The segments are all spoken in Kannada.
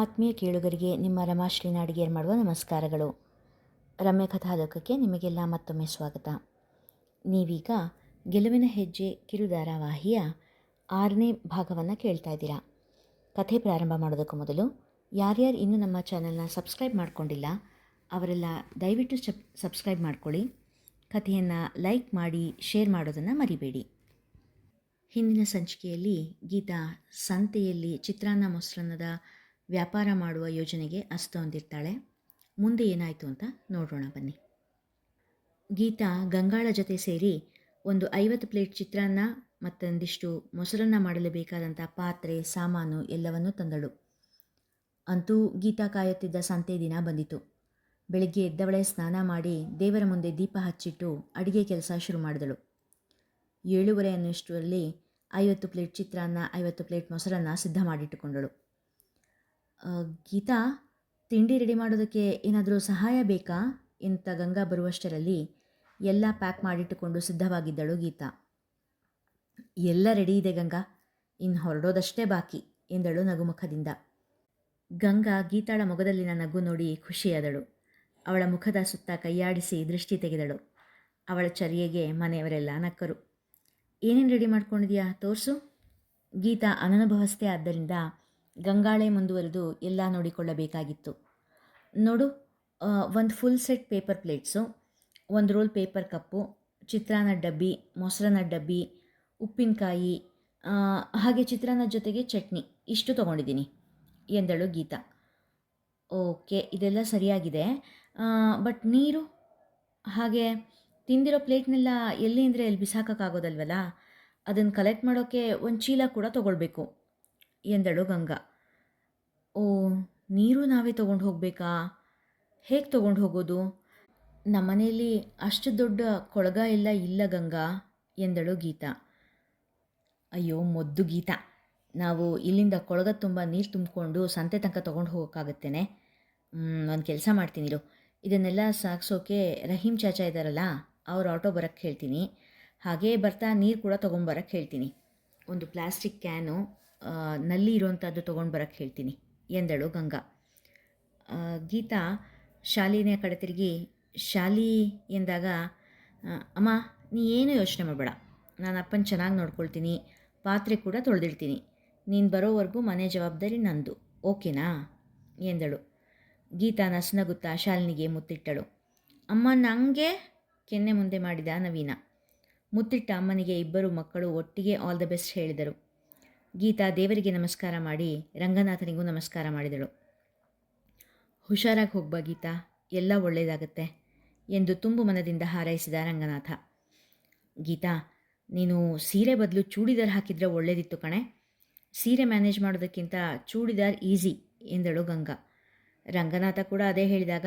ಆತ್ಮೀಯ ಕೇಳುಗರಿಗೆ ನಿಮ್ಮ ರಮಾಶ್ರೀನ ನಾಡಿಗೇರ್ ಮಾಡುವ ನಮಸ್ಕಾರಗಳು. ರಮ್ಯ ಕಥಾಲೋಕಕ್ಕೆ ನಿಮಗೆಲ್ಲ ಮತ್ತೊಮ್ಮೆ ಸ್ವಾಗತ. ನೀವೀಗ ಗೆಲುವಿನ ಹೆಜ್ಜೆ ಕಿರು ಧಾರಾವಾಹಿಯ ಆರನೇ ಭಾಗವನ್ನು ಕೇಳ್ತಾ ಇದ್ದೀರಾ. ಕಥೆ ಪ್ರಾರಂಭ ಮಾಡೋದಕ್ಕೂ ಮೊದಲು ಯಾರ್ಯಾರು ಇನ್ನೂ ನಮ್ಮ ಚಾನಲ್ನ ಸಬ್ಸ್ಕ್ರೈಬ್ ಮಾಡಿಕೊಂಡಿಲ್ಲ, ಅವರೆಲ್ಲ ದಯವಿಟ್ಟು ಸಬ್, ಸಬ್ಸ್ಕ್ರೈಬ್ ಮಾಡ್ಕೊಳ್ಳಿ. ಕಥೆಯನ್ನು ಲೈಕ್ ಮಾಡಿ, ಶೇರ್ ಮಾಡೋದನ್ನು ಮರಿಬೇಡಿ. ಹಿಂದಿನ ಸಂಚಿಕೆಯಲ್ಲಿ ಗೀತಾ ಸಂತೆಯಲ್ಲಿ ಚಿತ್ರಾನ್ನ ಮೊಸರನ್ನದ ವ್ಯಾಪಾರ ಮಾಡುವ ಯೋಜನೆಗೆ ಅಸ್ತು ಹೊಂದಿರ್ತಾಳೆ ಮುಂದೆ ಏನಾಯಿತು ಅಂತ ನೋಡೋಣ ಬನ್ನಿ. ಗೀತಾ, ಗಂಗಾಳ ಜೊತೆ ಸೇರಿ ಒಂದು ಐವತ್ತು ಪ್ಲೇಟ್ ಚಿತ್ರಾನ್ನ ಮತ್ತೊಂದಿಷ್ಟು ಮೊಸರನ್ನ ಮಾಡಲು ಬೇಕಾದಂಥ ಪಾತ್ರೆ, ಸಾಮಾನು ಎಲ್ಲವನ್ನೂ ತಂದಳು. ಅಂತೂ ಗೀತಾ ಕಾಯುತ್ತಿದ್ದ ಸಂತೆ ದಿನ ಬಂದಿತು. ಬೆಳಗ್ಗೆ ಎದ್ದವಳೆ ಸ್ನಾನ ಮಾಡಿ ದೇವರ ಮುಂದೆ ದೀಪ ಹಚ್ಚಿಟ್ಟು ಅಡುಗೆ ಕೆಲಸ ಶುರು ಮಾಡಿದಳು. ಏಳುವರೆ ಅನ್ನಷ್ಟರಲ್ಲಿ ಐವತ್ತು ಪ್ಲೇಟ್ ಚಿತ್ರಾನ್ನ, ಐವತ್ತು ಪ್ಲೇಟ್ ಮೊಸರನ್ನ ಸಿದ್ಧ ಮಾಡಿಟ್ಟುಕೊಂಡಳು. ಗೀತಾ, ತಿಂಡಿ ರೆಡಿ ಮಾಡೋದಕ್ಕೆ ಏನಾದರೂ ಸಹಾಯ ಬೇಕಾ? ಅಂತ ಗಂಗಾ ಬರುವಷ್ಟರಲ್ಲಿ ಎಲ್ಲ ಪ್ಯಾಕ್ ಮಾಡಿಟ್ಟುಕೊಂಡು ಸಿದ್ಧವಾಗಿದ್ದಳು ಗೀತಾ. ಎಲ್ಲ ರೆಡಿ ಇದೆ ಗಂಗಾ. ಇನ್ನು ಹೊರಡೋದಷ್ಟೇ ಬಾಕಿ ಎಂದಳು ನಗುಮುಖದಿಂದ. ಗಂಗಾ ಗೀತಾಳ ಮೊಗದಲ್ಲಿನ ನಗು ನೋಡಿ ಖುಷಿಯಾದಳು. ಅವಳ ಮುಖದ ಸುತ್ತ ಕೈಯಾಡಿಸಿ ದೃಷ್ಟಿ ತೆಗೆದಳು. ಅವಳ ಚರ್ಯೆಗೆ ಮನೆಯವರೆಲ್ಲ ನಕ್ಕರು. ಏನೇನು ರೆಡಿ ಮಾಡ್ಕೊಂಡಿದ್ಯಾ? ತೋರಿಸು. ಗೀತಾ ಅನನುಭವಸ್ಥೆ ಆದ್ದರಿಂದ ಗಂಗಾಳೆ ಮುಂದುವರೆದು ಎಲ್ಲ ನೋಡಿಕೊಳ್ಳಬೇಕಾಗಿತ್ತು. ನೋಡು ಒಂದು ಫುಲ್ ಸೆಟ್ ಪೇಪರ್ ಪ್ಲೇಟ್ಸು ಒಂದು ರೋಲ್ ಪೇಪರ್ ಕಪ್ಪು ಚಿತ್ರಾನ್ನ ಡಬ್ಬಿ, ಮೊಸರನ್ನ ಡಬ್ಬಿ, ಉಪ್ಪಿನಕಾಯಿ ಹಾಗೆ ಚಿತ್ರಾನ್ನ ಜೊತೆಗೆ ಚಟ್ನಿ. ಇಷ್ಟು ತೊಗೊಂಡಿದ್ದೀನಿ, ಎಂದಳು ಗೀತಾ. ಓಕೆ, ಇದೆಲ್ಲ ಸರಿಯಾಗಿದೆ. ಬಟ್ ನೀರು, ಹಾಗೆ ತಿಂದಿರೋ ಪ್ಲೇಟ್ನೆಲ್ಲ ಎಲ್ಲಿ ಅಂದರೆ ಎಲ್ಲಿ ಬಿಸಾಕೋಕ್ಕಾಗೋದಲ್ವಲ್ಲ? ಅದನ್ನು ಕಲೆಕ್ಟ್ ಮಾಡೋಕ್ಕೆ ಒಂದು ಚೀಲ ಕೂಡ ತೊಗೊಳ್ಬೇಕು. ಎಂದಳು ಗಂಗಾ. ಓ, ನೀರು ನಾವೇ ತಗೊಂಡು ಹೋಗಬೇಕಾ? ಹೇಗೆ ತಗೊಂಡು ಹೋಗೋದು? ನಮ್ಮನೆಯಲ್ಲಿ ಅಷ್ಟು ದೊಡ್ಡ ಕೊಳಗ ಎಲ್ಲ ಇಲ್ಲ ಗಂಗಾ, ಎಂದಳು ಗೀತಾ. ಅಯ್ಯೋ, ಮೊದ್ದು ಗೀತಾ. ನಾವು ಇಲ್ಲಿಂದ ಕೊಳಗ ತುಂಬ ನೀರು ತುಂಬಿಕೊಂಡು ಸಂತೆ ತನಕ ತೊಗೊಂಡು ಹೋಗೋಕ್ಕಾಗತ್ತೇನೆ? ಒಂದು ಕೆಲಸ ಮಾಡ್ತೀನಿ ಇರು. ಇದನ್ನೆಲ್ಲ ಸಾಗಿಸೋಕೆ ರಹೀಂ ಚಾಚಾ ಇದ್ದಾರಲ್ಲ ಅವ್ರ ಆಟೋ ಬರೋಕ್ಕೆ ಹೇಳ್ತೀನಿ. ಹಾಗೇ ಬರ್ತಾ ನೀರು ಕೂಡ ತೊಗೊಂಬರಕ್ಕೆ ಹೇಳ್ತೀನಿ. ಒಂದು ಪ್ಲಾಸ್ಟಿಕ್ ಕ್ಯಾನು ನಲ್ಲಿ ಇರುವಂಥದ್ದು ತೊಗೊಂಡು ಬರಕ್ಕೆ ಹೇಳ್ತೀನಿ. ಎಂದಳು ಗಂಗಾ. ಗೀತಾ ಶಾಲಿನ ಕಡೆ ತಿರುಗಿ, ಶಾಲಿ ಎಂದಾಗ ಅಮ್ಮ, ನೀ ಏನು ಯೋಚನೆ ಮಾಡಬೇಡ. ನಾನು ಅಪ್ಪನ ಚೆನ್ನಾಗಿ ನೋಡ್ಕೊಳ್ತೀನಿ. ಪಾತ್ರೆ ಕೂಡ ತೊಳೆದಿಡ್ತೀನಿ. ನೀನು ಬರೋವರೆಗೂ ಮನೆ ಜವಾಬ್ದಾರಿ ನಂದು. ಓಕೆನಾ? ಎಂದಳು. ಗೀತಾ ನಸುನಗುತ್ತಾ ಶಾಲಿನಿಗೆ ಮುತ್ತಿಟ್ಟಳು. ಅಮ್ಮ ನನಗೆ ಕೆನ್ನೆ ಮುಂದೆ ಮಾಡಿದ ನವೀನ. ಮುತ್ತಿಟ್ಟ ಅಮ್ಮನಿಗೆ ಇಬ್ಬರು ಮಕ್ಕಳು ಒಟ್ಟಿಗೆ ಆಲ್ ದ ಬೆಸ್ಟ್ ಹೇಳಿದರು. ಗೀತಾ ದೇವರಿಗೆ ನಮಸ್ಕಾರ ಮಾಡಿ, ರಂಗನಾಥನಿಗೂ ನಮಸ್ಕಾರ ಮಾಡಿದಳು. ಹುಷಾರಾಗಿ ಹೋಗ್ಬಾ ಗೀತಾ, ಎಲ್ಲ ಒಳ್ಳೆಯದಾಗತ್ತೆ ಎಂದು ತುಂಬು ಮನದಿಂದ ಹಾರೈಸಿದ ರಂಗನಾಥ. ಗೀತಾ, ನೀನು ಸೀರೆ ಬದಲು ಚೂಡಿದಾರ್ ಹಾಕಿದರೆ ಒಳ್ಳೇದಿತ್ತು ಕಣೆ. ಸೀರೆ ಮ್ಯಾನೇಜ್ ಮಾಡೋದಕ್ಕಿಂತ ಚೂಡಿದಾರ್ ಈಸಿ ಎಂದಳು ಗಂಗಾ. ರಂಗನಾಥ ಕೂಡ ಅದೇ ಹೇಳಿದಾಗ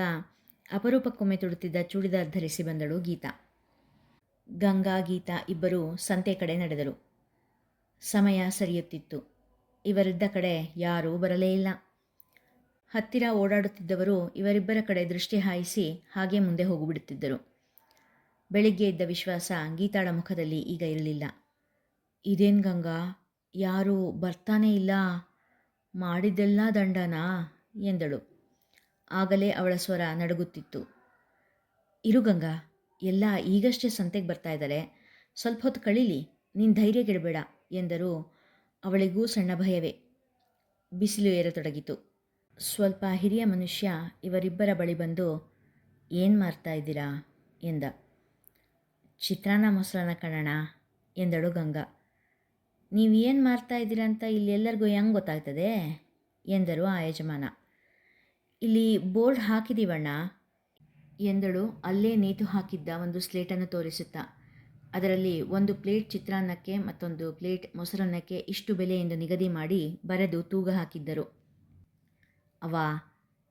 ಅಪರೂಪಕ್ಕೊಮ್ಮೆ ತೊಡುತ್ತಿದ್ದ ಚೂಡಿದಾರ್ ಧರಿಸಿ ಬಂದಳು ಗೀತಾ. ಗಂಗಾ, ಗೀತಾ ಇಬ್ಬರು ಸಂತೆ ಕಡೆ ನಡೆದರು. ಸಮಯ ಸರಿಯುತ್ತಿತ್ತು. ಇವರಿದ್ದ ಕಡೆ ಯಾರೂ ಬರಲೇ ಇಲ್ಲ. ಹತ್ತಿರ ಓಡಾಡುತ್ತಿದ್ದವರು ಇವರಿಬ್ಬರ ಕಡೆ ದೃಷ್ಟಿ ಹಾಯಿಸಿ ಹಾಗೆ ಮುಂದೆ ಹೋಗಿಬಿಡುತ್ತಿದ್ದರು. ಬೆಳಿಗ್ಗೆ ಇದ್ದ ವಿಶ್ವಾಸ ಗೀತಾಳ ಮುಖದಲ್ಲಿ ಈಗ ಇರಲಿಲ್ಲ. ಇದೇನು ಗಂಗಾ? ಯಾರೂ ಬರ್ತಾನೇ ಇಲ್ಲ. ಮಾಡಿದ್ದೆಲ್ಲ ದಂಡನಾ? ಎಂದಳು. ಆಗಲೇ ಅವಳ ಸ್ವರ ನಡುಗುತ್ತಿತ್ತು. ಇರು ಗಂಗಾ, ಎಲ್ಲ ಈಗಷ್ಟೇ ಸಂತೆಗೆ ಬರ್ತಾ ಇದ್ದಾರೆ. ಸ್ವಲ್ಪ ಹೊತ್ತು ಕಳೀಲಿ, ನೀನು ಧೈರ್ಯಗೆಡಬೇಡ ಎಂದರು. ಅವಳಿಗೂ ಸಣ್ಣ ಭಯವೇ. ಬಿಸಿಲು ಏರತೊಡಗಿತು. ಸ್ವಲ್ಪ ಹಿರಿಯ ಮನುಷ್ಯ ಇವರಿಬ್ಬರ ಬಳಿ ಬಂದು, ಏನು ಮಾಡ್ತಾ ಇದ್ದೀರಾ? ಎಂದ. ಚಿತ್ರಾನ್ನ ಮೊಸರನ್ನ ಕಣಣ ಎಂದಳು ಗಂಗಾ. ನೀವು ಏನು ಮಾಡ್ತಾ ಇದ್ದೀರಾ ಅಂತ ಇಲ್ಲಿ ಎಲ್ಲರಿಗೂ ಹೆಂಗೆ ಗೊತ್ತಾಗ್ತದೆ? ಎಂದರು ಆ ಯಜಮಾನ. ಇಲ್ಲಿ ಬೋರ್ಡ್ ಹಾಕಿದೀವಣ್ಣ, ಎಂದಳು. ಅಲ್ಲೇ ನೇತು ಹಾಕಿದ್ದ ಒಂದು ಸ್ಲೇಟನ್ನು ತೋರಿಸುತ್ತಾ. ಅದರಲ್ಲಿ ಒಂದು ಪ್ಲೇಟ್ ಚಿತ್ರಾನ್ನಕ್ಕೆ ಮತ್ತೊಂದು ಪ್ಲೇಟ್ ಮೊಸರನ್ನಕ್ಕೆ ಇಷ್ಟು ಬೆಲೆ ಎಂದು ನಿಗದಿ ಮಾಡಿ ಬರೆದು ತೂಗ ಹಾಕಿದ್ದರು. ಅವ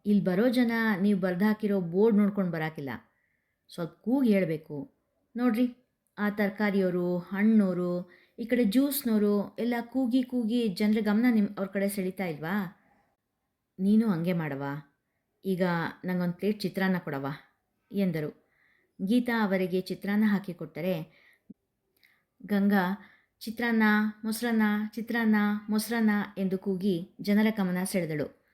ಇಲ್ಲಿ ಬರೋ ಜನ ನೀವು ಬರೆದು ಹಾಕಿರೋ ಬೋರ್ಡ್ ನೋಡ್ಕೊಂಡು ಬರಾಕಿಲ್ಲ. ಸ್ವಲ್ಪ ಕೂಗಿ ಹೇಳಬೇಕು. ನೋಡ್ರಿ, ಆ ತರಕಾರಿಯವರು ಹಣ್ಣೋರು, ಈ ಕಡೆ ಜ್ಯೂಸ್ನವರು ಎಲ್ಲ ಕೂಗಿ ಕೂಗಿ ಜನರ ಗಮನ ನಿಮ್ಮ ಅವ್ರ ಕಡೆ ಸೆಳೀತಾ ಇಲ್ವಾ? ನೀನು ಹಂಗೆ ಮಾಡವಾ ಈಗ ನಂಗೊಂದು ಪ್ಲೇಟ್ ಚಿತ್ರಾನ್ನ ಕೊಡವಾ ಎಂದರು. ಗೀತಾ ಅವರಿಗೆ ಚಿತ್ರಾನ್ನ ಹಾಕಿಕೊಟ್ಟರೆ ಗಂಗಾ, ಚಿತ್ರಾನ್ನ, ಮೊಸರನ್ನ ಚಿತ್ರಾನ್ನ, ಮೊಸರನ್ನ ಎಂದು ಕೂಗಿ ಜನರ ಗಮನ ಸೆಳೆದಳು.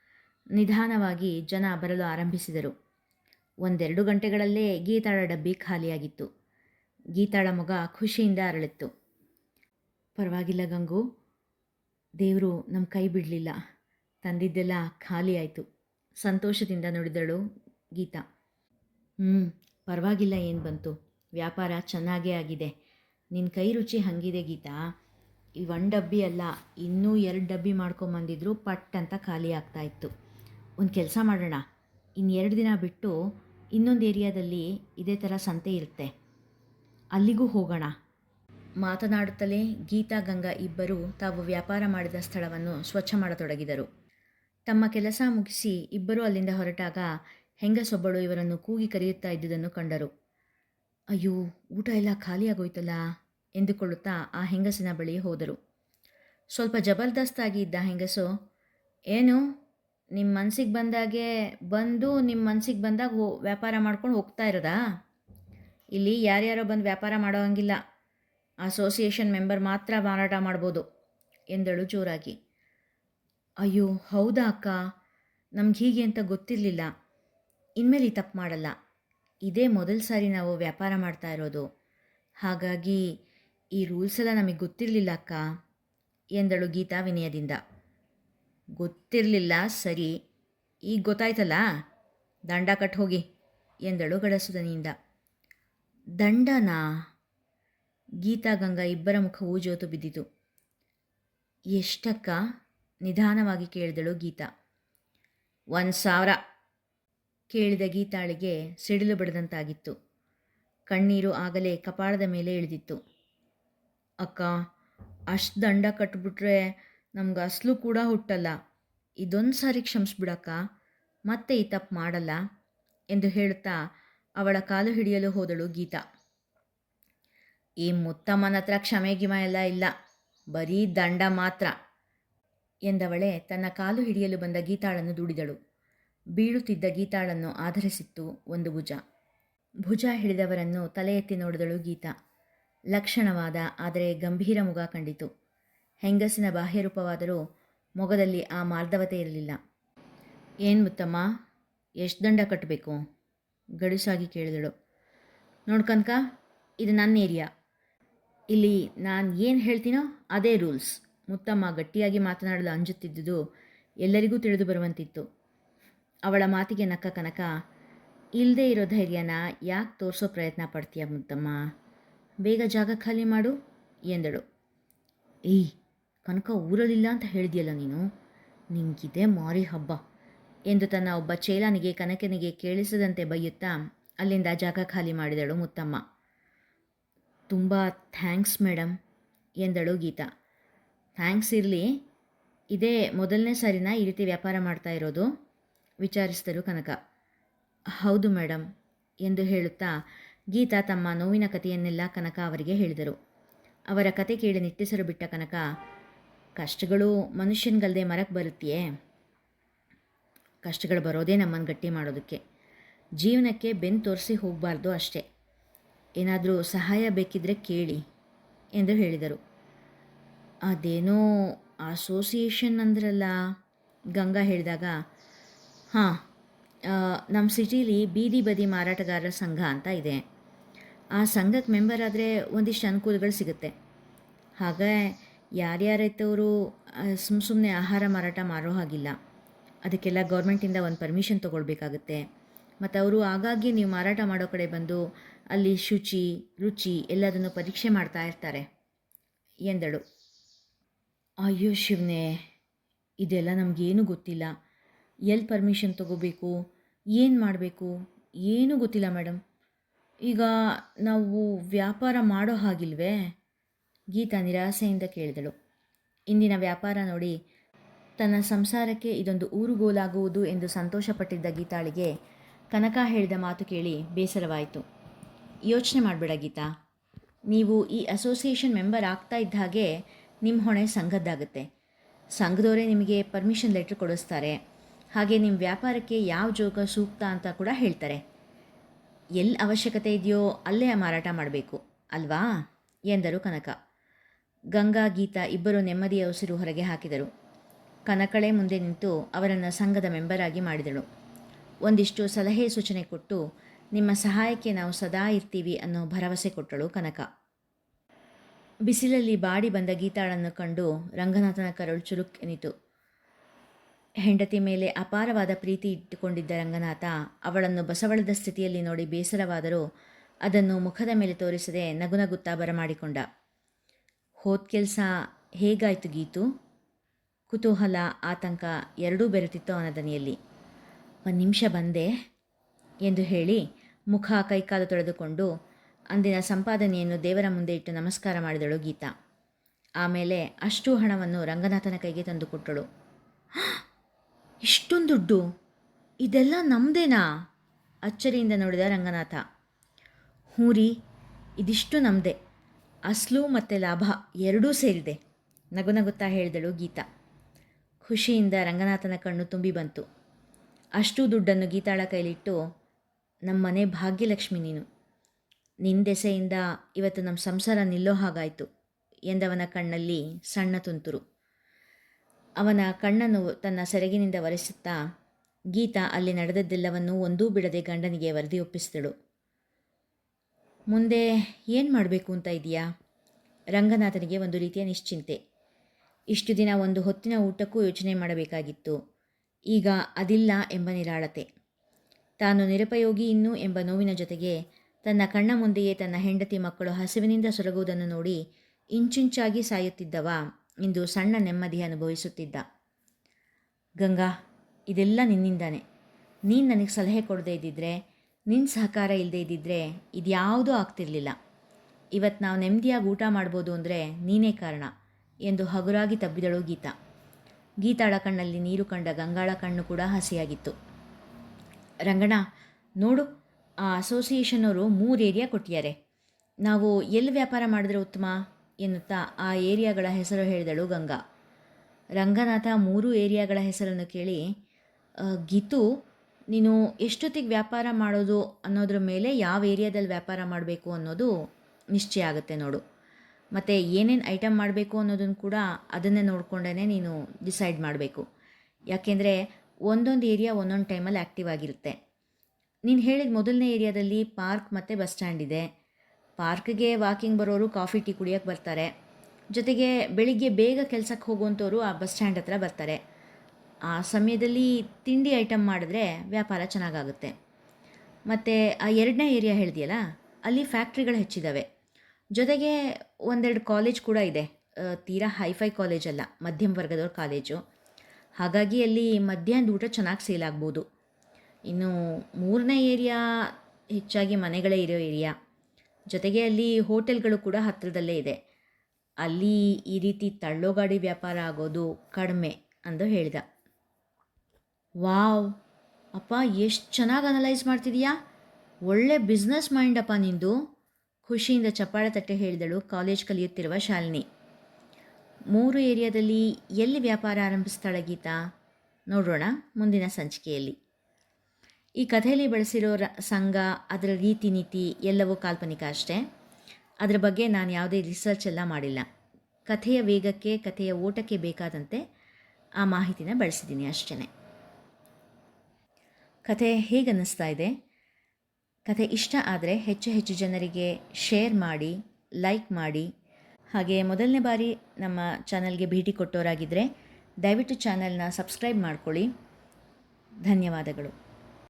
ನಿಧಾನವಾಗಿ ಜನ ಬರಲು ಆರಂಭಿಸಿದರು. ಒಂದೆರಡು ಗಂಟೆಗಳಲ್ಲೇ ಗೀತಾಳ ಡಬ್ಬಿ ಖಾಲಿಯಾಗಿತ್ತು. ಗೀತಾಳ ಮಗ ಖುಷಿಯಿಂದ ಅರಳಿತ್ತು. ಪರವಾಗಿಲ್ಲ ಗಂಗು. ದೇವರು ನಮ್ಮ ಕೈ ಬಿಡಲಿಲ್ಲ. ತಂದಿದ್ದೆಲ್ಲ ಖಾಲಿಯಾಯಿತು ಸಂತೋಷದಿಂದ ನುಡಿದಳು ಗೀತಾ. ಹ್ಞೂ ಪರವಾಗಿಲ್ಲ ಏನು ಬಂತು. ವ್ಯಾಪಾರ ಚೆನ್ನಾಗೇ ಆಗಿದೆ. ನಿನ್ನ ಕೈ ರುಚಿ ಹಾಗಿದೆ ಗೀತಾ. ಈ ಒಂದು ಡಬ್ಬಿ ಅಲ್ಲ, ಇನ್ನೂ ಎರಡು ಡಬ್ಬಿ ಮಾಡ್ಕೊಂಬಂದಿದ್ರು ಪಟ್ ಅಂತ ಖಾಲಿ ಆಗ್ತಾ ಇತ್ತು. ಒಂದು ಕೆಲಸ ಮಾಡೋಣ. ಇನ್ನು ಎರಡು ದಿನ ಬಿಟ್ಟು ಇನ್ನೊಂದು ಏರಿಯಾದಲ್ಲಿ ಇದೇ ಥರ ಸಂತೆ ಇರುತ್ತೆ. ಅಲ್ಲಿಗೂ ಹೋಗೋಣ. ಮಾತನಾಡುತ್ತಲೇ ಗೀತಾ, ಗಂಗಾ ಇಬ್ಬರು ತಾವು ವ್ಯಾಪಾರ ಮಾಡಿದ ಸ್ಥಳವನ್ನು ಸ್ವಚ್ಛ ಮಾಡತೊಡಗಿದರು. ತಮ್ಮ ಕೆಲಸ ಮುಗಿಸಿ ಇಬ್ಬರು ಅಲ್ಲಿಂದ ಹೊರಟಾಗ ಹೆಂಗಸೊಬ್ಬಳು ಇವರನ್ನು ಕೂಗಿ ಕರೆಯುತ್ತಾ ಇದ್ದುದನ್ನು ಕಂಡರು. ಅಯ್ಯೋ, ಊಟ ಎಲ್ಲ ಖಾಲಿಯಾಗೋಯ್ತಲ್ಲ ಎಂದುಕೊಳ್ಳುತ್ತಾ ಆ ಹೆಂಗಸಿನ ಬಳಿ ಹೋದರು. ಸ್ವಲ್ಪ ಜಬರ್ದಸ್ತಾಗಿ ಇದ್ದ ಹೆಂಗಸು, ಏನು ನಿಮ್ಮ ಮನಸ್ಸಿಗೆ ಬಂದಾಗೆ ಬಂದು ನಿಮ್ಮ ಮನಸ್ಸಿಗೆ ಬಂದಾಗ ಹೋ, ವ್ಯಾಪಾರ ಮಾಡ್ಕೊಂಡು ಹೋಗ್ತಾ ಇರೋದಾ? ಇಲ್ಲಿ ಯಾರ್ಯಾರೋ ಬಂದು ವ್ಯಾಪಾರ ಮಾಡೋ ಹಂಗಿಲ್ಲ. ಅಸೋಸಿಯೇಷನ್ ಮೆಂಬರ್ ಮಾತ್ರ ಮಾರಾಟ ಮಾಡ್ಬೋದು, ಎಂದಳು ಜೋರಾಗಿ. ಅಯ್ಯೋ, ಹೌದಾ ಅಕ್ಕ? ನಮ್ಗೆ ಹೀಗೆ ಅಂತ ಗೊತ್ತಿರಲಿಲ್ಲ. ಇನ್ಮೇಲೆ ಈ ತಪ್ಪು ಮಾಡಲ್ಲ. ಇದೇ ಮೊದಲ ಸಾರಿ ನಾವು ವ್ಯಾಪಾರ ಮಾಡ್ತಾ ಇರೋದು. ಹಾಗಾಗಿ ಈ ರೂಲ್ಸ್ ಎಲ್ಲ ನಮಗೆ ಗೊತ್ತಿರಲಿಲ್ಲ ಅಕ್ಕ ಎಂದಳು ಗೀತಾ ವಿನಯದಿಂದ. ಗೊತ್ತಿರಲಿಲ್ಲ, ಸರಿ. ಈಗ ಗೊತ್ತಾಯ್ತಲ್ಲ? ದಂಡ ಕಟ್ ಹೋಗಿ, ಎಂದಳು ಗಡಸುದನಿಯಿಂದ. ದಂಡನಾ? ಗೀತಾ ಗಂಗಾ ಇಬ್ಬರ ಮುಖವೂ ಜೋತು ಬಿದ್ದಿತು. ಎಷ್ಟಕ್ಕ? ನಿಧಾನವಾಗಿ ಕೇಳಿದಳು ಗೀತಾ. ಒಂದು ಸಾವಿರ, ಕೇಳಿದ ಗೀತಾಳಿಗೆ ಸಿಡಿಲು ಬಡದಂತಾಗಿತ್ತು. ಕಣ್ಣೀರು ಆಗಲೇ ಕಪಾಳದ ಮೇಲೆ ಇಳಿದಿತ್ತು. ಅಕ್ಕ, ಅಷ್ಟು ದಂಡ ಕಟ್ಬಿಟ್ರೆ ನಮ್ಗೆ ಅಸಲು ಕೂಡ ಹುಟ್ಟಲ್ಲ. ಇದೊಂದು ಸಾರಿ ಕ್ಷಮಿಸ್ಬಿಡಕ್ಕ, ಮತ್ತೆ ಈ ತಪ್ಪು ಮಾಡಲ್ಲ ಎಂದು ಹೇಳುತ್ತಾ ಅವಳ ಕಾಲು ಹಿಡಿಯಲು ಹೋದಳು ಗೀತಾ. ಈ ಮುತ್ತಮ್ಮನ ಹತ್ರ ಕ್ಷಮೆ ಗಿಮ ಎಲ್ಲ ಇಲ್ಲ, ಬರೀ ದಂಡ ಮಾತ್ರ ಎಂದವಳೆ ತನ್ನ ಕಾಲು ಹಿಡಿಯಲು ಬಂದ ಗೀತಾಳನ್ನು ದುಡಿದಳು. ಬೀಳುತ್ತಿದ್ದ ಗೀತಾಳನ್ನು ಆಧರಿಸಿತ್ತು ಒಂದು ಭುಜ. ಭುಜ ಹಿಡಿದವರನ್ನು ತಲೆ ಎತ್ತಿ ನೋಡಿದಳು ಗೀತಾ. ಲಕ್ಷಣವಾದ, ಆದರೆ ಗಂಭೀರ ಮುಗ ಕಂಡಿತು. ಹೆಂಗಸಿನ ಬಾಹ್ಯರೂಪವಾದರೂ ಮೊಗದಲ್ಲಿ ಆ ಮಾರ್ಧವತೆ ಇರಲಿಲ್ಲ. ಏನು ಮುತ್ತಮ್ಮ, ಎಷ್ಟು ದಂಡ ಕಟ್ಟಬೇಕು ಗಡುಸಾಗಿ ಕೇಳಿದಳು. ನೋಡ್ಕನ್ಕ ಇದು ನನ್ನ ಏರಿಯಾ. ಇಲ್ಲಿ ನಾನು ಏನು ಹೇಳ್ತೀನೋ ಅದೇ ರೂಲ್ಸ್. ಮುತ್ತಮ್ಮ ಗಟ್ಟಿಯಾಗಿ ಮಾತನಾಡಲು ಅಂಜುತ್ತಿದ್ದುದು ಎಲ್ಲರಿಗೂ ತಿಳಿದು ಬರುವಂತಿತ್ತು. ಅವಳ ಮಾತಿಗೆ ನಕ್ಕ ಕನಕ ಇಲ್ಲದೇ ಇರೋ ಧೈರ್ಯನ ಯಾಕೆ ತೋರಿಸೋ ಪ್ರಯತ್ನ ಪಡ್ತೀಯ ಮುತ್ತಮ್ಮ? ಬೇಗ ಜಾಗ ಖಾಲಿ ಮಾಡು ಎಂದಳು. ಏಯ್, ಕನಕ ಊರಲಿಲ್ಲ ಅಂತ ಹೇಳಿದ್ಯಲ್ಲ ನೀನು? ನಿಂಗಿದೆ ಮಾರಿ ಹಬ್ಬ ಎಂದು ತನ್ನ ಒಬ್ಬ ಚೇಲನಿಗೆ, ಕನಕನಿಗೆ ಕೇಳಿಸದಂತೆ ಬೈಯುತ್ತಾ ಅಲ್ಲಿಂದ ಜಾಗ ಖಾಲಿ ಮಾಡಿದಳು ಮುತ್ತಮ್ಮ. ತುಂಬ ಥ್ಯಾಂಕ್ಸ್ ಮೇಡಮ್ ಎಂದಳು ಗೀತಾ. ಥ್ಯಾಂಕ್ಸ್ ಇರಲಿ. ಇದೇ ಮೊದಲನೇ ಸಾರಿನ ಈ ರೀತಿ ವ್ಯಾಪಾರ ಮಾಡ್ತಾ ಇರೋದು, ವಿಚಾರಿಸಿದರು ಕನಕ. ಹೌದು ಮೇಡಮ್ ಎಂದು ಹೇಳುತ್ತಾ ಗೀತಾ ತಮ್ಮ ನೋವಿನ ಕಥೆಯನ್ನೆಲ್ಲ ಕನಕ ಅವರಿಗೆ ಹೇಳಿದರು. ಅವರ ಕತೆ ಕೇಳಿ ನಿಟ್ಟೆಸರು ಬಿಟ್ಟ ಕನಕ, ಕಷ್ಟಗಳು ಮನುಷ್ಯನಿಗಲ್ಲದೆ ಮರಕ್ಕೆ ಬರುತ್ತೆಯೇ ಕಷ್ಟಗಳು ಬರೋದೇ ನಮ್ಮನ್ನು ಗಟ್ಟಿ ಮಾಡೋದಕ್ಕೆ. ಜೀವನಕ್ಕೆ ಬೆನ್ನು ತೋರಿಸಿ ಹೋಗಬಾರ್ದು ಅಷ್ಟೇ. ಏನಾದರೂ ಸಹಾಯ ಬೇಕಿದ್ದರೆ ಕೇಳಿ ಎಂದು ಹೇಳಿದರು. ಅದೇನೋ ಅಸೋಸಿಯೇಷನ್ ಅಂದ್ರಲ್ಲ? ಗಂಗಾ ಹೇಳಿದಾಗ, ಹಾಂ ನಮ್ಮ ಸಿಟೀಲಿ ಬೀದಿ ಬದಿ ಮಾರಾಟಗಾರರ ಸಂಘ ಅಂತ ಇದೆ. ಆ ಸಂಘಕ್ಕೆ ಮೆಂಬರ್ ಆದರೆ ಒಂದಿಷ್ಟು ಅನುಕೂಲಗಳು ಸಿಗುತ್ತೆ. ಹಾಗೆ ಯಾರ್ಯಾರೈತವರು ಸುಮ್ಮ ಸುಮ್ಮನೆ ಆಹಾರ ಮಾರಾಟ ಮಾರೋ ಹಾಗಿಲ್ಲ. ಅದಕ್ಕೆಲ್ಲ ಗೌರ್ಮೆಂಟಿಂದ ಒಂದು ಪರ್ಮಿಷನ್ ತೊಗೊಳ್ಬೇಕಾಗುತ್ತೆ. ಮತ್ತು ಅವರು ಆಗಾಗ್ಗೆ ನೀವು ಮಾರಾಟ ಮಾಡೋ ಕಡೆ ಬಂದು ಅಲ್ಲಿ ಶುಚಿ, ರುಚಿ ಎಲ್ಲದನ್ನು ಪರೀಕ್ಷೆ ಮಾಡ್ತಾ ಇರ್ತಾರೆ. ಎಂದಳು. ಅಯ್ಯೋ ಶಿವನೇ, ಇದೆಲ್ಲ ನಮಗೇನು ಗೊತ್ತಿಲ್ಲ. ಎಲ್ಲಿ ಪರ್ಮಿಷನ್ ತಗೋಬೇಕು? ಏನು ಮಾಡಬೇಕು? ಏನೂ ಗೊತ್ತಿಲ್ಲ ಮೇಡಮ್ ಈಗ ನಾವು ವ್ಯಾಪಾರ ಮಾಡೋ ಹಾಗಿಲ್ವೇ? ಗೀತಾ ನಿರಾಸೆಯಿಂದ ಕೇಳಿದಳು. ಇಂದಿನ ವ್ಯಾಪಾರ ನೋಡಿ, ತನ್ನ ಸಂಸಾರಕ್ಕೆ ಇದೊಂದು ಊರುಗೋಲಾಗುವುದು ಎಂದು ಸಂತೋಷಪಟ್ಟಿದ್ದ ಗೀತಾಳಿಗೆ ಕನಕ ಹೇಳಿದ ಮಾತು ಕೇಳಿ ಬೇಸರವಾಯಿತು. ಯೋಚನೆ ಮಾಡಬೇಡ ಗೀತಾ. ನೀವು ಈ ಅಸೋಸಿಯೇಷನ್ ಮೆಂಬರ್ ಆಗ್ತಾ ಇದ್ದ ಹಾಗೆ ನಿಮ್ಮ ಹೊಣೆ ಸಂಘದ್ದಾಗುತ್ತೆ. ಸಂಘದವರೇ ನಿಮಗೆ ಪರ್ಮಿಷನ್ ಲೆಟ್ರ್ ಕೊಡಿಸ್ತಾರೆ. ಹಾಗೆ ನಿಮ್ಮ ವ್ಯಾಪಾರಕ್ಕೆ ಯಾವ ಜೋಗ ಸೂಕ್ತ ಅಂತ ಕೂಡ ಹೇಳ್ತಾರೆ. ಎಲ್ಲಿ ಅವಶ್ಯಕತೆ ಇದೆಯೋ ಅಲ್ಲೇ ಮಾರಾಟ ಮಾಡಬೇಕು, ಅಲ್ವಾ? ಎಂದರು ಕನಕ. ಗಂಗಾ ಗೀತಾ ಇಬ್ಬರು ನೆಮ್ಮದಿಯ ಉಸಿರು ಹೊರಗೆ ಹಾಕಿದರು. ಕನಕಳೆ ಮುಂದೆ ನಿಂತು ಅವರನ್ನು ಸಂಘದ ಮೆಂಬರ್ ಆಗಿ ಮಾಡಿದಳು. ಒಂದಿಷ್ಟು ಸಲಹೆ ಸೂಚನೆ ಕೊಟ್ಟು, ನಿಮ್ಮ ಸಹಾಯಕ್ಕೆ ನಾವು ಸದಾ ಇರ್ತೀವಿ ಅನ್ನೋ ಭರವಸೆ ಕೊಟ್ಟಳು ಕನಕ. ಬಿಸಿಲಲ್ಲಿ ಬಾಡಿ ಬಂದ ಗೀತಾಳನ್ನು ಕಂಡು ರಂಗನಾಥನ ಕರಳು ಚುರುಕ್ ಎನಿತು. ಹೆಂಡತಿ ಮೇಲೆ ಅಪಾರವಾದ ಪ್ರೀತಿ ಇಟ್ಟುಕೊಂಡಿದ್ದ ರಂಗನಾಥ, ಅವಳನ್ನು ಬಸವಳದ ಸ್ಥಿತಿಯಲ್ಲಿ ನೋಡಿ ಬೇಸರವಾದರೂ ಅದನ್ನು ಮುಖದ ಮೇಲೆ ತೋರಿಸದೆ ನಗುನಗುತ್ತಾ ಬರಮಾಡಿಕೊಂಡ. ಹೋದ ಕೆಲಸ ಹೇಗಾಯಿತು ಗೀತು? ಕುತೂಹಲ, ಆತಂಕ ಎರಡೂ ಬೆರೆತಿತ್ತು ಅವನ ದನಿಯಲ್ಲಿ. ಒಂದು ನಿಮಿಷ ಬಂದೆ ಎಂದು ಹೇಳಿ ಮುಖ ಕೈಕಾಲು ತೊಳೆದುಕೊಂಡು ಅಂದಿನ ಸಂಪಾದನೆಯನ್ನು ದೇವರ ಮುಂದೆ ಇಟ್ಟು ನಮಸ್ಕಾರ ಮಾಡಿದಳು ಗೀತಾ. ಆಮೇಲೆ ಅಷ್ಟೂ ಹಣವನ್ನು ರಂಗನಾಥನ ಕೈಗೆ ತಂದುಕೊಟ್ಟಳು ಇಷ್ಟೊಂದು ದುಡ್ಡು. ಇದೆಲ್ಲ ನಮ್ಮದೇನಾ ಅಚ್ಚರಿಯಿಂದ ನೋಡಿದ ರಂಗನಾಥ. ಹ್ಞೂ ಇದಿಷ್ಟು ನಮ್ಮದೇ ಅಸ್ಲು ಮತ್ತು ಲಾಭ ಎರಡೂ ಸೇರಿದೆ, ನಗು ನಗುತ್ತಾ ಹೇಳಿದಳು ಗೀತಾ. ಖುಷಿಯಿಂದ ರಂಗನಾಥನ ಕಣ್ಣು ತುಂಬಿ ಬಂತು. ಅಷ್ಟು ದುಡ್ಡನ್ನು ಗೀತಾಳ ಕೈಲಿಟ್ಟು ನಮ್ಮನೆ ಭಾಗ್ಯಲಕ್ಷ್ಮಿ ನೀನು. ನಿನ್ನ ದೆಸೆಯಿಂದ ಇವತ್ತು ನಮ್ಮ ಸಂಸಾರ ನಿಲ್ಲೋ ಹಾಗಾಯಿತು, ಎಂದವನ ಕಣ್ಣಲ್ಲಿ ಸಣ್ಣ ತುಂತುರು. ಅವನ ಕಣ್ಣನ್ನು ತನ್ನ ಸೆರಗಿನಿಂದ ಒರೆಸುತ್ತಾ, ಗೀತಾ ಅಲ್ಲಿ ನಡೆದದ್ದೆಲ್ಲವನ್ನೂ ಒಂದೂ ಬಿಡದೆ ಗಂಡನಿಗೆ ವರದಿ ಒಪ್ಪಿಸಿದಳು. ಮುಂದೆ ಏನು ಮಾಡಬೇಕು ಅಂತ ಇದೆಯಾ ರಂಗನಾಥನಿಗೆ ಒಂದು ರೀತಿಯ ನಿಶ್ಚಿಂತೆ. ಇಷ್ಟು ದಿನ ಒಂದು ಹೊತ್ತಿನ ಊಟಕ್ಕೂ ಯೋಚನೆ ಮಾಡಬೇಕಾಗಿತ್ತು. ಈಗ ಅದಿಲ್ಲ ಎಂಬ ನಿರಾಳತೆ. ತಾನು ನಿರುಪಯೋಗಿ ಇನ್ನು ಎಂಬ ನೋವಿನ ಜೊತೆಗೆ ತನ್ನ ಕಣ್ಣ ಮುಂದೆಯೇ ತನ್ನ ಹೆಂಡತಿ ಮಕ್ಕಳು ಹಸಿವಿನಿಂದ ಸೊರಗುವುದನ್ನು ನೋಡಿ ಇಂಚುಂಚಾಗಿ ಸಾಯುತ್ತಿದ್ದವ. ಇಂದು ಸಣ್ಣ ನೆಮ್ಮದಿ ಅನುಭವಿಸುತ್ತಿದ್ದ. ಗಂಗಾ, ಇದೆಲ್ಲ ನಿನ್ನಿಂದಾನೆ. ನೀನು ನನಗೆ ಸಲಹೆ ಕೊಡದೇ ಇದ್ದಿದ್ರೆ ನಿನ್ನ ಸಹಕಾರ ಇಲ್ಲದೇ ಇದ್ದಿದ್ರೆ ಇದ್ಯಾವುದೂ ಆಗ್ತಿರಲಿಲ್ಲ. ಇವತ್ತು ನಾವು ನೆಮ್ಮದಿಯಾಗಿ ಊಟ ಮಾಡ್ಬೋದು ಅಂದರೆ ನೀನೇ ಕಾರಣ ಎಂದು ಹಗುರಾಗಿ ತಬ್ಬಿದಳು ಗೀತಾ. ಗೀತಾಳ ಕಣ್ಣಲ್ಲಿ ನೀರು ಕಂಡ ಗಂಗಾಳ ಕಣ್ಣು ಕೂಡ ಹಸಿಯಾಗಿತ್ತು. ರಂಗಣ ನೋಡು, ಆ ಅಸೋಸಿಯೇಷನ್ ಅವರು ಮೂರು ಏರಿಯಾ ಕೊಟ್ಟಿದ್ದಾರೆ. ನಾವು ಎಲ್ಲಿ ವ್ಯಾಪಾರ ಮಾಡಿದ್ರೆ ಉತ್ತಮ? ಎನ್ನುತ್ತಾ ಆ ಏರಿಯಾಗಳ ಹೆಸರು ಹೇಳಿದಳು ಗಂಗಾ. ರಂಗನಾಥ ಮೂರು ಏರಿಯಾಗಳ ಹೆಸರನ್ನು ಕೇಳಿ ಗೀತು, ನೀನು ಎಷ್ಟೊತ್ತಿಗೆ ವ್ಯಾಪಾರ ಮಾಡೋದು ಅನ್ನೋದ್ರ ಮೇಲೆ ಯಾವ ಏರಿಯಾದಲ್ಲಿ ವ್ಯಾಪಾರ ಮಾಡಬೇಕು ಅನ್ನೋದು ನಿಶ್ಚಯ ಆಗುತ್ತೆ ನೋಡು. ಮತ್ತು ಏನೇನು ಐಟಮ್ ಮಾಡಬೇಕು ಅನ್ನೋದನ್ನು ಕೂಡ ಅದನ್ನೇ ನೋಡಿಕೊಂಡೇ ನೀನು ಡಿಸೈಡ್ ಮಾಡಬೇಕು. ಯಾಕೆಂದರೆ ಒಂದೊಂದು ಏರಿಯಾ ಒಂದೊಂದು ಟೈಮಲ್ಲಿ ಆ್ಯಕ್ಟಿವ್ ಆಗಿರುತ್ತೆ. ನೀನು ಹೇಳಿದ ಮೊದಲನೇ ಏರಿಯಾದಲ್ಲಿ ಪಾರ್ಕ್ ಮತ್ತು ಬಸ್ ಸ್ಟ್ಯಾಂಡ್ ಇದೆ. ಪಾರ್ಕ್ಗೆ ವಾಕಿಂಗ್ ಬರೋರು ಕಾಫಿ, ಟೀ ಕುಡಿಯೋಕ್ಕೆ ಬರ್ತಾರೆ. ಜೊತೆಗೆ ಬೆಳಿಗ್ಗೆ ಬೇಗ ಕೆಲಸಕ್ಕೆ ಹೋಗುವಂಥವ್ರು ಆ ಬಸ್ ಸ್ಟ್ಯಾಂಡ್ ಹತ್ರ ಬರ್ತಾರೆ. ಆ ಸಮಯದಲ್ಲಿ ತಿಂಡಿ ಐಟಮ್ ಮಾಡಿದ್ರೆ ವ್ಯಾಪಾರ ಚೆನ್ನಾಗಾಗುತ್ತೆ. ಮತ್ತು ಆ ಎರಡನೇ ಏರಿಯಾ ಹೇಳಿದೆಯಲ್ಲ, ಅಲ್ಲಿ ಫ್ಯಾಕ್ಟ್ರಿಗಳು ಹೆಚ್ಚಿದ್ದಾವೆ ಜೊತೆಗೆ ಒಂದೆರಡು ಕಾಲೇಜ್ ಕೂಡ ಇದೆ. ತೀರಾ ಹೈಫೈ ಕಾಲೇಜ್ ಅಲ್ಲ, ಮಧ್ಯಮ ವರ್ಗದವ್ರ ಕಾಲೇಜು. ಹಾಗಾಗಿ ಅಲ್ಲಿ ಮಧ್ಯಾಹ್ನದ ಊಟ ಚೆನ್ನಾಗಿ ಸೇಲ್ ಆಗ್ಬೋದು. ಇನ್ನು ಮೂರನೇ ಏರಿಯಾ ಹೆಚ್ಚಾಗಿ ಮನೆಗಳೇ ಇರೋ ಏರಿಯಾ. ಜೊತೆಗೆ ಅಲ್ಲಿ ಹೋಟೆಲ್ಗಳು ಕೂಡ ಹತ್ತಿರದಲ್ಲೇ ಇದೆ. ಅಲ್ಲಿ ಈ ರೀತಿ ತಳ್ಳೋ ಗಾಡಿ ವ್ಯಾಪಾರ ಆಗೋದು ಕಡಿಮೆ ಅಂದು ಹೇಳಿದ. ವಾವ್! ಅಪ್ಪ, ಎಷ್ಟು ಚೆನ್ನಾಗಿ ಅನಲೈಸ್ ಮಾಡ್ತಿದೀಯಾ? ಒಳ್ಳೆ ಬಿಸ್ನೆಸ್ ಮೈಂಡಪ್ಪ ನಿಂದು. ಖುಷಿಯಿಂದ ಚಪ್ಪಾಳೆ ತಟ್ಟೆ ಹೇಳಿದಳು ಕಾಲೇಜ್ ಕಲಿಯುತ್ತಿರುವ ಶಾಲಿನಿ. ಮೂರು ಏರಿಯಾದಲ್ಲಿ ಎಲ್ಲಿ ವ್ಯಾಪಾರ ಆರಂಭಿಸ್ತಾಳೆ ಗೀತಾ? ನೋಡೋಣ ಮುಂದಿನ ಸಂಚಿಕೆಯಲ್ಲಿ. ಈ ಕಥೆಯಲ್ಲಿ ಬಳಸಿರೋ ರ, ಸಂಘ ಅದರ ರೀತಿ ನೀತಿ ಎಲ್ಲವೂ ಕಾಲ್ಪನಿಕ ಅಷ್ಟೇ. ಅದರ ಬಗ್ಗೆ ನಾನು ಯಾವುದೇ ರಿಸರ್ಚ್ ಎಲ್ಲ ಮಾಡಿಲ್ಲ. ಕಥೆಯ ವೇಗಕ್ಕೆ, ಕಥೆಯ ಓಟಕ್ಕೆ ಬೇಕಾದಂತೆ ಆ ಮಾಹಿತಿನ ಬಳಸಿದ್ದೀನಿ ಅಷ್ಟೇ ಕಥೆ ಹೇಗೆ ಅನ್ನಿಸ್ತಾ ಇದೆ? ಕಥೆ ಇಷ್ಟ ಆದರೆ ಹೆಚ್ಚು ಹೆಚ್ಚು ಜನರಿಗೆ ಶೇರ್ ಮಾಡಿ ಲೈಕ್ ಮಾಡಿ. ಹಾಗೆ ಮೊದಲನೇ ಬಾರಿ ನಮ್ಮ ಚಾನಲ್ಗೆ ಭೇಟಿ ಕೊಟ್ಟವರಾಗಿದ್ದರೆ ದಯವಿಟ್ಟು ಚಾನಲ್ನ ಸಬ್ಸ್ಕ್ರೈಬ್ ಮಾಡ್ಕೊಳ್ಳಿ. ಧನ್ಯವಾದಗಳು.